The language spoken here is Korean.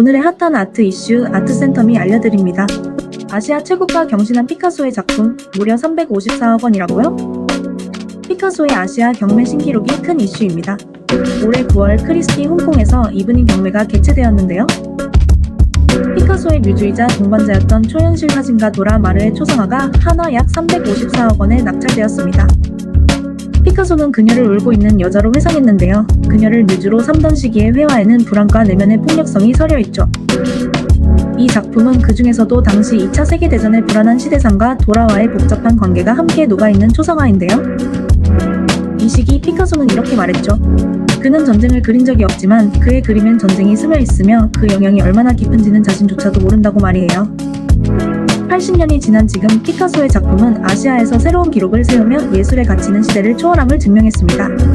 오늘의 핫한 아트 이슈 아트센텀이 알려드립니다. 아시아 최고가 경신한 피카소의 작품 무려 354억 원이라고요? 피카소의 아시아 경매 신기록이 큰 이슈입니다. 올해 9월 크리스티 홍콩에서 이브닝 경매가 개최되었는데요. 피카소의 뮤즈이자 동반자였던 초현실 사진가 도라 마르의 초상화가 한화 약 354억 원에 낙찰되었습니다. 피카소는 그녀를 울고 있는 여자로 회상했는데요. 그녀를 뮤즈로 삼던 시기의 회화에는 불안과 내면의 폭력성이 서려 있죠. 이 작품은 그 중에서도 당시 2차 세계대전의 불안한 시대상과 도라와의 복잡한 관계가 함께 녹아있는 초상화인데요. 이 시기 피카소는 이렇게 말했죠. 그는 전쟁을 그린 적이 없지만 그의 그림엔 전쟁이 스며 있으며 그 영향이 얼마나 깊은지는 자신조차도 모른다고 말이에요. 80년이 지난 지금 피카소의 작품은 아시아에서 새로운 기록을 세우며 예술의 가치는 시대를 초월함을 증명했습니다.